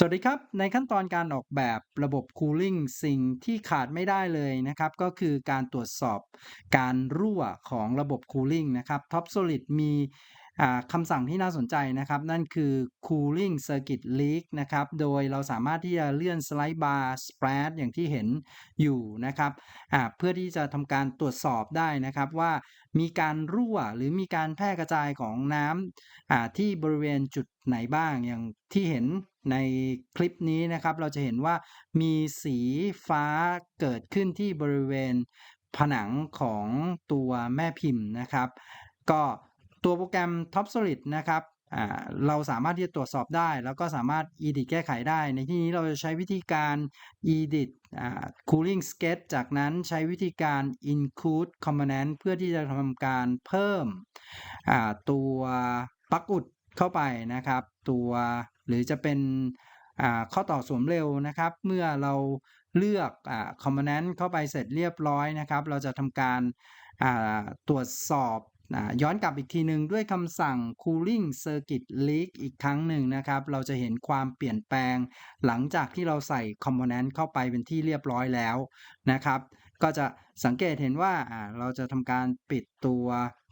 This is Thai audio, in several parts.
สวัสดีครับ ในขั้นตอนการออกแบบระบบ Cooling สิ่งที่ขาดไม่ได้เลยนะครับ ก็คือการตรวจสอบการรั่วของระบบ Cooling นะครับ Top Solid มี คำสั่งที่น่าสนใจนะครับ นั่นคือ Cooling Circuit Leak นะครับ โดยเราสามารถที่จะเลื่อนสไลด์บาร์ Spread อย่างที่เห็นอยู่นะครับ เพื่อที่จะทำการตรวจสอบได้นะครับว่ามีการรั่วหรือมีการแพร่กระจายของน้ำที่บริเวณจุดไหนบ้างอย่างที่เห็นในคลิปนี้นะครับ เราจะเห็นว่ามีสีฟ้าเกิดขึ้นที่บริเวณผนังของตัวแม่พิมพ์นะครับ ก็ ตัวโปรแกรม Top Solid นะครับเราสามารถที่จะตรวจสอบได้ แล้วก็สามารถ edit แก้ไขได้ ในที่นี้เราจะใช้วิธีการ edit อ่า cooling sketch จากนั้นใช้วิธีการ include component เพื่อที่จะทำการเพิ่มตัวปลั๊กอุดเข้าไปนะครับ ตัวหรือจะเป็นข้อต่อสวมเร็วนะครับ เมื่อเราเลือกอ่า component เข้าไปเสร็จเรียบร้อยนะครับ เราจะทำการตรวจสอบ อ่าย้อนกลับอีกทีหนึ่งด้วยคำสั่ง cooling circuit leak อีกครั้งหนึ่งนะครับ เราจะเห็นความเปลี่ยนแปลง หลังจากที่เราใส่ component เข้าไปเป็นที่เรียบร้อยแล้วนะครับ ก็จะสังเกตเห็นว่าเราจะทำการปิดตัว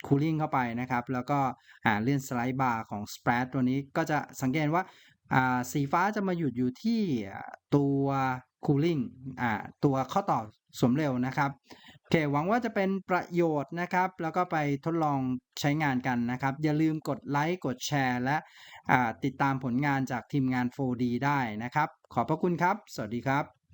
cooling เข้าไปนะครับ แล้วก็เลื่อนสไลด์บาร์ของ spread ตัวนี้ก็จะสังเกตว่าาสีฟ้าจะมาหยุดอยู่ที่ตัว cooling ตัวข้อต่อสวมเร็วนะครับ โอเคหวังว่าจะเป็นประโยชน์นะครับ แล้วก็ไปทดลองใช้งานกันนะครับ อย่าลืมกดไลค์กดแชร์ และติดตามผลงานจากทีมงาน 4D ได้นะครับ ขอบพระคุณครับ สวัสดีครับ